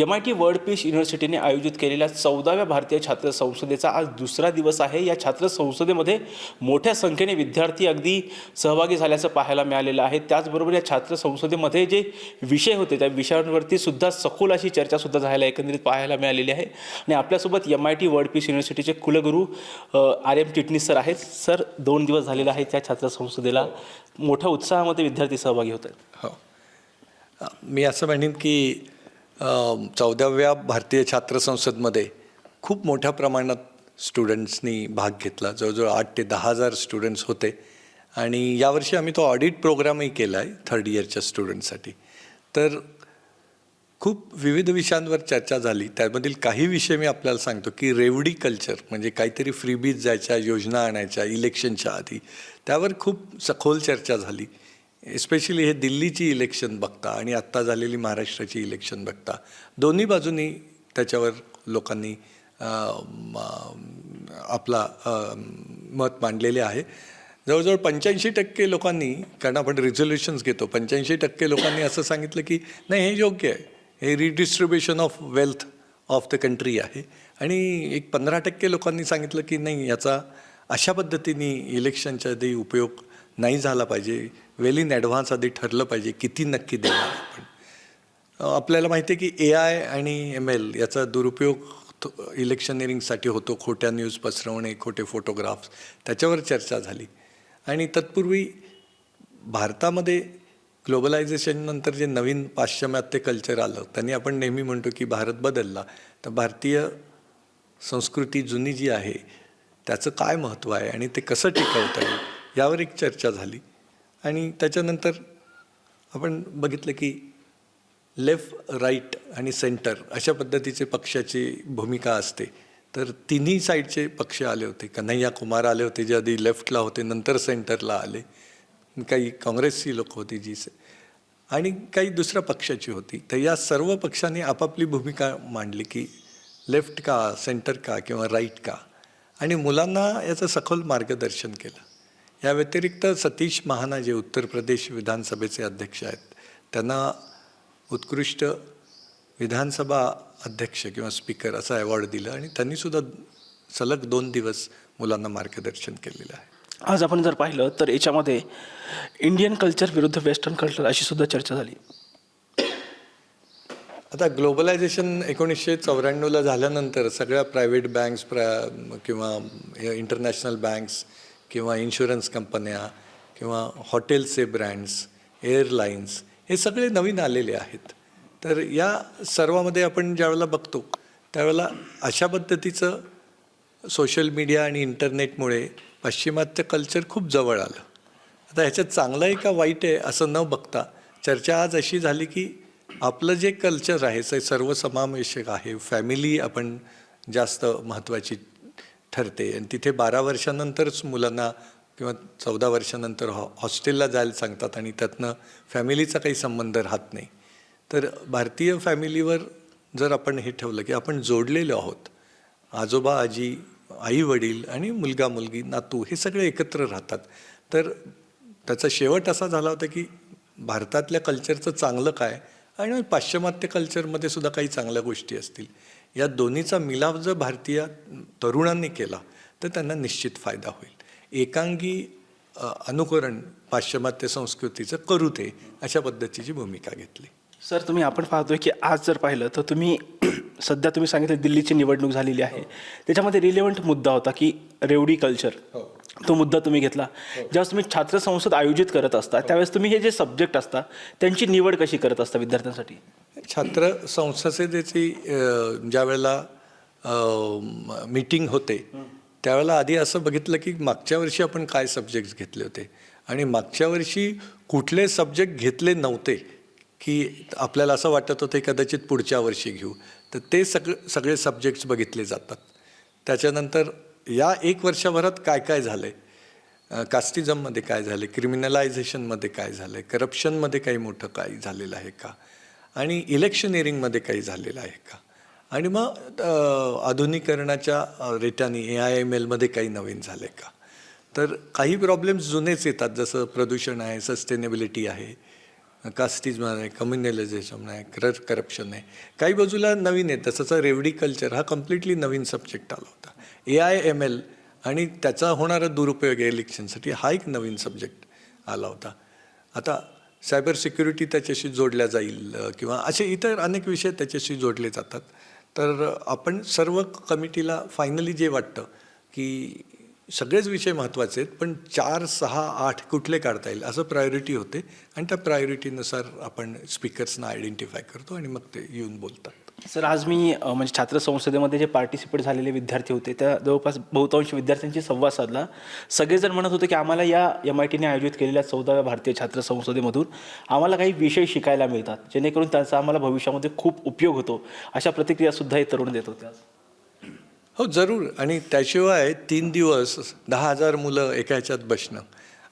M I T World Peace युनिव्हर्सिटीने आयोजित केलेल्या चौदाव्या भारतीय छात्र संसदेचा आज दुसरा दिवस आहे. या छात्र संसदेमध्ये मोठ्या संख्येने विद्यार्थी अगदी सहभागी झाल्याचं पाहायला मिळालेलं आहे. त्याचबरोबर या छात्र संसदेमध्ये जे विषय होते त्या विषयांवरती सुद्धा सखोल अशी चर्चासुद्धा झायला एकंदरीत पाहायला मिळालेली आहे. आणि आपल्यासोबत M I T World Peace युनिव्हर्सिटीचे कुलगुरू आर एम चिटणीस सर आहेत. सर दोन दिवस झालेले आहेत त्या छात्र संसदेला मोठ्या उत्साहामध्ये विद्यार्थी सहभागी होत आहेत. हो. मी असं म्हणेन की चौदाव्या भारतीय छात्र संसदमध्ये खूप मोठ्या प्रमाणात स्टुडंट्सनी भाग घेतला. जवळजवळ आठ ते दहा हजार स्टुडंट्स होते. आणि यावर्षी आम्ही तो ऑडिट प्रोग्रामही केला आहे थर्ड इयरच्या स्टुडंटसाठी तर खूप विविध विषयांवर चर्चा झाली. त्यामधील काही विषय मी आपल्याला सांगतो की रेवडी कल्चर म्हणजे काहीतरी फ्रीबीज जायच्या योजना आणायच्या इलेक्शनच्या आधी त्यावर खूप सखोल चर्चा झाली. एस्पेशली हे दिल्लीची इलेक्शन बघता आणि आत्ता झालेली महाराष्ट्राची इलेक्शन बघता दोन्ही बाजूनी त्याच्यावर लोकांनी आपला मत मांडलेले आहे. जवळजवळ पंच्याऐंशी टक्के लोकांनी कारण आपण रिझोल्युशन्स घेतो पंच्याऐंशी टक्के लोकांनी असं सांगितलं की नाही हे योग्य आहे. हे redistribution of wealth of the country आहे. आणि एक पंधरा टक्के लोकांनी सांगितलं की नाही याचा अशा पद्धतीने इलेक्शनच्या आधी उपयोग नाही झाला पाहिजे. वेल इन ॲडव्हान्स आधी ठरलं पाहिजे किती नक्की देणार आपण. आपल्याला माहिती आहे की ए आय आणि एम एल याचा दुरुपयोग इलेक्शनिअरिंगसाठी होतो. खोट्या न्यूज पसरवणे खोटे फोटोग्राफ्स त्याच्यावर चर्चा झाली. आणि तत्पूर्वी भारतामध्ये ग्लोबलायझेशननंतर जे नवीन पाश्चिमात्य कल्चर आलं त्यांनी आपण नेहमी म्हणतो की भारत बदलला. तर भारतीय संस्कृती जुनी जी आहे त्याचं काय महत्त्व आहे आणि ते कसं टिकवता येईल? यावर एक चर्चा झाली. आणि त्याच्यानंतर आपण बघितलं की लेफ्ट राईट आणि सेंटर अशा पद्धतीचे पक्षाची भूमिका असते. तर तिन्ही साईडचे पक्ष आले होते. कन्हैया कुमार आले होते जे आधी लेफ्टला होते नंतर सेंटरला आले. काही काँग्रेसची लोक होती जी से- आणि काही दुसऱ्या पक्षाची होती. तर या सर्व पक्षांनी आपापली भूमिका मांडली की लेफ्ट का सेंटर का किंवा राईट का? आणि मुलांना याचं सखोल मार्गदर्शन केलं. या व्यतिरिक्त सतीश महाना जे उत्तर प्रदेश विधानसभेचे अध्यक्ष आहेत त्यांना उत्कृष्ट विधानसभा अध्यक्ष किंवा स्पीकर असा अवॉर्ड दिला आणि त्यांनीसुद्धा सलग दोन दिवस मुलांना मार्गदर्शन केलेलं आहे. आज आपण जर पाहिलं तर याच्यामध्ये इंडियन कल्चर विरुद्ध वेस्टर्न कल्चर अशी सुद्धा चर्चा झाली. आता ग्लोबलायझेशन एकोणीसशे चौऱ्याण्णवला झाल्यानंतर सगळ्या प्रायव्हेट बँक्स प्रा किंवा इंटरनॅशनल बँक्स किंवा इन्शुरन्स कंपन्या किंवा हॉटेल्सचे ब्रँड्स एअरलाईन्स हे सगळे नवीन आलेले आहेत. तर या सर्वामध्ये आपण ज्यावेळेला बघतो त्यावेळेला अशा पद्धतीचं सोशल मीडिया आणि इंटरनेटमुळे पाश्चिमात्य कल्चर खूप जवळ आलं. आता ह्याच्यात चांगलं आहे का वाईट आहे असं न बघता चर्चा आज अशी झाली की आपलं जे कल्चर आहे ते सर्वसमावेशक आहे फॅमिली आपण जास्त महत्त्वाची ठरते. आणि तिथे बारा वर्षानंतरच मुलांना किंवा चौदा वर्षानंतर हॉ हॉस्टेलला जायला सांगतात आणि त्यातनं फॅमिलीचा काही संबंध राहत नाही. तर भारतीय फॅमिलीवर जर आपण हे ठेवलं की आपण जोडलेलो आहोत आजोबा आजी आई वडील आणि मुलगा मुलगी नातू हे सगळे एकत्र राहतात. तर त्याचा शेवट असा झाला होता की भारतातल्या कल्चरचं चांगलं काय? आणि पाश्चिमात्य कल्चरमध्ये सुद्धा काही चांगल्या गोष्टी असतील. या दोन्हीचा मिलाप जर भारतीय तरुणांनी केला तर त्यांना निश्चित फायदा होईल. एकांगी अनुकरण पाश्चिमात्य संस्कृतीचं करू ते अशा पद्धतीची भूमिका घेतली. सर तुम्ही आपण पाहतोय की आज जर पाहिलं तर तुम्ही सध्या तुम्ही सांगितलं दिल्लीची निवडणूक झालेली आहे. त्याच्यामध्ये रिलेव्हंट मुद्दा होता की रेवडी कल्चर. तो मुद्दा तुम्ही घेतला. ज्यावेळेस तुम्ही छात्र संसद आयोजित करत असता त्यावेळेस तुम्ही हे जे सब्जेक्ट असता त्यांची निवड कशी करत असता विद्यार्थ्यांसाठी? छात्र संसदेची अ, ज्या वेळेला मीटिंग होते त्यावेळेला आधी असं बघितलं की मागच्या वर्षी आपण काय सब्जेक्ट्स घेतले होते. आणि मागच्या वर्षी कुठले सब्जेक्ट घेतले नव्हते की आपल्याला असं वाटत होतं कदाचित पुढच्या वर्षी घेऊ. तर ते सग सगळे सब्जेक्ट्स बघितले जातात. त्याच्यानंतर या एक वर्षभरात काय काय झालं आहे कास्टिझममध्ये काय झालं क्रिमिनलायझेशनमध्ये काय झालं आहे करप्शनमध्ये काही मोठं काय झालेलं आहे का? आणि इलेक्शनिअरिंगमध्ये काही झालेलं आहे का? आणि मग आधुनिकरणाच्या अ, ए आय एम एलमध्ये काही नवीन झालं आहे का? तर काही प्रॉब्लेम्स जुनेच येतात जसं प्रदूषण आहे सस्टेनेबिलिटी आहे कास्टिजम आहे कम्युनलायझेशन आहे कर करप्शन आहे. काही बाजूला नवीन आहे तसंच रेवडी कल्चर हा कम्प्लिटली नवीन सब्जेक्ट आला होता. ए आय एम एल आणि त्याचा होणारा दुरुपयोग इलेक्शनसाठी हा एक नवीन सब्जेक्ट आला होता. आता सायबर सिक्युरिटी त्याच्याशी जोडल्या जाईल किंवा असे इतर अनेक विषय त्याच्याशी जोडले जातात. तर आपण सर्व कमिटीला फायनली जे वाटतं की सगळेच विषय महत्त्वाचे आहेत पण चार सहा आठ कुठले काढता येईल असं प्रायोरिटी होते. आणि त्या प्रायोरिटीनुसार आपण स्पीकर्सना आयडेंटिफाय करतो आणि मग ते येऊन बोलतात. सर आज मी अ, म्हणजे छात्र संसदेमध्ये जे पार्टिसिपेट झालेले विद्यार्थी होते त्या जवळपास बहुतांश विद्यार्थ्यांशी संवाद साधला. सगळेजण म्हणत होते की आम्हाला या एम आय टीने आयोजित केलेल्या चौदाव्या भारतीय छात्र संसदेमधून आम्हाला काही विषय शिकायला मिळतात जेणेकरून त्यांचा आम्हाला भविष्यामध्ये खूप उपयोग होतो अशा प्रतिक्रियासुद्धा हे तरुण देत होते. आज हो जरूर. आणि त्याशिवाय तीन दिवस दहा हजार मुलं एका ह्याच्यात बसणं.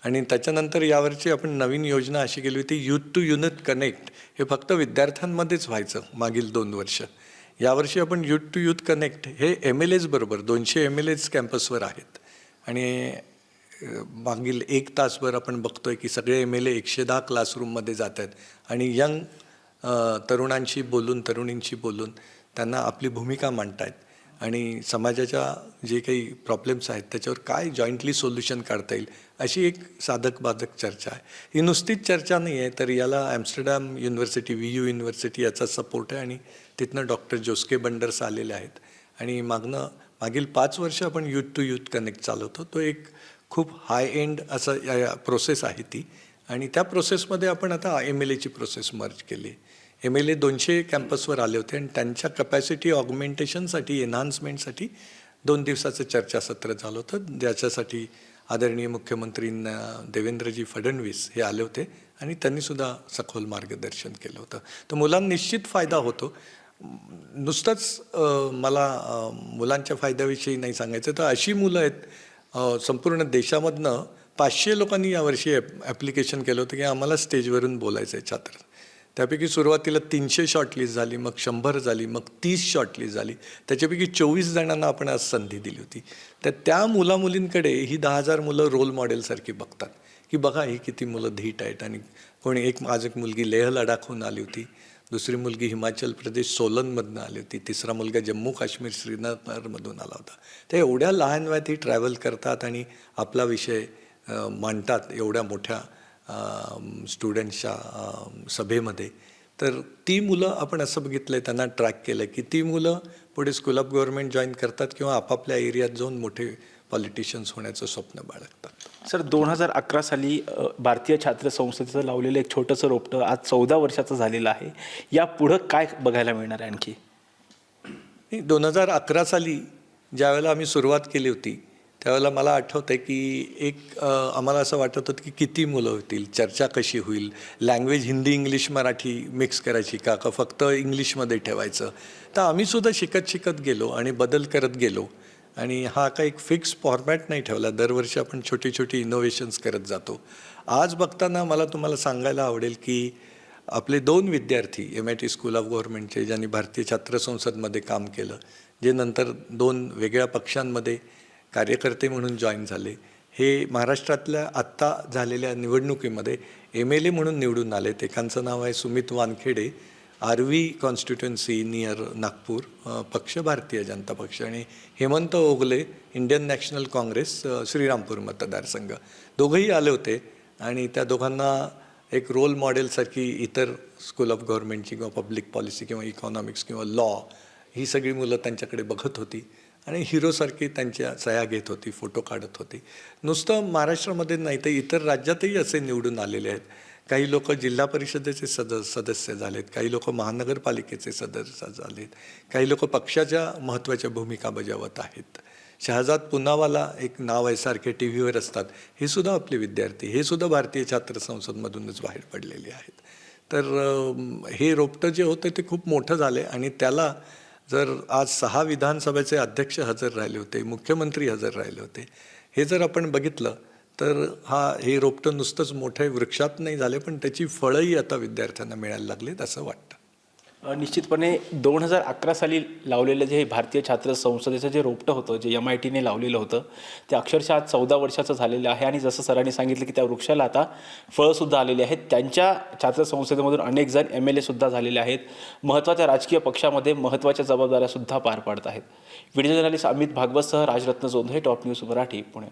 आणि त्याच्यानंतर यावरची आपण नवीन योजना अशी केली होती युथ टू युनिट कनेक्ट हे फक्त विद्यार्थ्यांमध्येच व्हायचं मागील दोन वर्ष. यावर्षी आपण युथ टू युथ कनेक्ट हे एम एल एज बरोबर दोनशे एम एल एज कॅम्पसवर आहेत. आणि मागील एक तासभर आपण बघतोय की सगळे एम एल ए एकशे दहा क्लासरूममध्ये जात आहेत. आणि यंग तरुणांशी बोलून तरुणींशी बोलून त्यांना आपली भूमिका मांडतायत. आणि समाजाच्या जे काही प्रॉब्लेम्स आहेत त्याच्यावर काय जॉईंटली सोल्युशन काढता येईल अशी एक साधक बाधक चर्चा आहे. ही नुसतीच चर्चा नाही आहे तर याला Amsterdam university V U university याचा सपोर्ट आहे आणि तिथनं डॉक्टर जोस्के बंडर्स आलेले आहेत. आणि मागनं मागील पाच वर्ष आपण यूथ टू यूथ कनेक्ट चालवतो. तो एक खूप हाय एंड असं या प्रोसेस आहे ती. आणि त्या प्रोसेसमध्ये आपण आता एम एल एची प्रोसेस मर्ज केली एम एल ए दोनशे कॅम्पसवर आले होते आणि त्यांच्या कपॅसिटी ऑगमेंटेशनसाठी एन्हान्समेंटसाठी दोन दिवसाचं चर्चासत्र झालं होतं. ज्याच्यासाठी आदरणीय मुख्यमंत्रींना देवेंद्रजी फडणवीस हे आले होते आणि त्यांनीसुद्धा सखोल मार्गदर्शन केलं होतं. तर मुलांना निश्चित फायदा होतो. नुसतंच मला मुलांच्या फायद्याविषयी नाही सांगायचं. तर अशी मुलं आहेत संपूर्ण देशामधनं पाचशे लोकांनी यावर्षी ॲप ॲप्लिकेशन केलं होतं की आम्हाला स्टेजवरून बोलायचं आहे छात्र. त्यापैकी सुरुवातीला तीनशे शॉर्टलिस्ट झाली मग शंभर झाली मग तीस शॉर्टलिस्ट झाली. त्याच्यापैकी चोवीस जणांना आपण आज संधी दिली होती. तर त्या मुलामुलींकडे ही दहा हजार मुलं रोल मॉडेलसारखी बघतात. की बघा ही किती मुलं धीट आहेत आणि कोणी एक माझ एक मुलगी लेह लडाखहून आली होती. दुसरी मुलगी हिमाचल प्रदेश सोलनमधनं आली होती. तिसरा मुलगा जम्मू काश्मीर श्रीनगरमधून आला होता. ते एवढ्या लहान वयात ही ट्रॅव्हल करतात आणि आपला विषय मांडतात एवढ्या मोठ्या स्टुडंट्सच्या सभेमध्ये. तर ती मुलं आपण असं बघितलं आहे त्यांना ट्रॅक केलं की ती मुलं पुढे स्कूल ऑफ गव्हर्नमेंट जॉईन करतात किंवा आपापल्या एरियात जाऊन मोठे पॉलिटिशियन्स होण्याचं स्वप्न बाळगतात. सर दोन हजार अकरा साली भारतीय छात्र संसदेचं लावलेलं एक छोटंसं रोपटं आज चौदा वर्षाचं झालेलं आहे. या पुढं काय बघायला मिळणार आहे आणखी? दोन हजार अकरा साली ज्यावेळेला आम्ही सुरुवात केली होती त्यावेळेला मला आठवतं आहे की एक आम्हाला असं वाटत होतं की किती मुलं होतील चर्चा कशी होईल. Language Hindi English Marathi mix करायची. का का फक्त इंग्लिशमध्ये ठेवायचं. तर आम्हीसुद्धा शिकत शिकत गेलो आणि बदल करत गेलो. आणि हा काही एक फिक्स फॉर्मॅट नाही ठेवला. दरवर्षी आपण छोटी छोटी इनोव्हेशन्स करत जातो. आज बघताना मला तुम्हाला सांगायला आवडेल की आपले दोन विद्यार्थी M I T school of गव्हर्नमेंटचे ज्यांनी भारतीय छात्र संसदमध्ये काम केलं जे नंतर दोन वेगळ्या पक्षांमध्ये कार्यकर्ते म्हणून जॉईन झाले. हे महाराष्ट्रातल्या आत्ता झालेल्या निवडणुकीमध्ये एम एल ए म्हणून निवडून आले एकांचं नाव आहे सुमित वानखेडे. आरवी कॉन्स्टिट्युन्सी नियर नागपूर पक्ष भारतीय जनता पक्ष आणि Hemant Ogale Indian National Congress Shrirampur मतदारसंघ. दोघंही आले होते आणि त्या दोघांना एक रोल मॉडेलसारखी इतर स्कूल ऑफ गव्हर्नमेंटची किंवा पब्लिक पॉलिसी किंवा इकॉनॉमिक्स किंवा लॉ ही सगळी मुलं त्यांच्याकडे बघत होती. आणि हिरोसारखी त्यांच्या सह्या घेत होती फोटो काढत होती. नुसतं महाराष्ट्रामध्ये नाही तर इतर राज्यातही असे निवडून आलेले आहेत. काही लोक जिल्हा परिषदेचे सद सदस्य झालेत काही लोक महानगरपालिकेचे सदस्य झालेत काही लोक पक्षाच्या महत्त्वाच्या भूमिका बजावत आहेत. शहजाद पुनावाला एक नाव आहे सारखे टी व्हीवर असतात. हे सुद्धा आपले विद्यार्थी हे सुद्धा भारतीय छात्र संसदमधूनच बाहेर पडलेले आहेत. तर हे रोपटं जे होतं ते खूप मोठं झालं आहे आणि त्याला जर आज सहा विधानसभेचे अध्यक्ष हजर राहिले होते मुख्यमंत्री हजर राहिले होते हे जर आपण बघितलं तर हा हे रोपटं नुसतंच मोठे वृक्षात नाही झाले पण त्याची फळंही आता विद्यार्थ्यांना मिळायला लागलीत असं वाटतं. निश्चितपणे दोन हजार अकरा साली लावलेलं जे भारतीय छात्र संसदेचं जे रोपटं होतं जे एम आय टीने लावलेलं होतं ते अक्षरशः आज चौदा वर्षाचं झालेलं आहे. आणि जसं सरांनी सांगितलं की त्या वृक्षाला आता फळंसुद्धा आलेली आहेत. त्यांच्या छात्र संसदेमधून अनेक जण एम एल एसुद्धा झालेले आहेत. महत्त्वाच्या राजकीय पक्षामध्ये महत्त्वाच्या जबाबदाऱ्यासुद्धा पार पाडत आहेत. व्हिडिओ जर्नलिस्ट अमित भागवतसह राजरत्न जोंधळे टॉप न्यूज मराठी पुणे.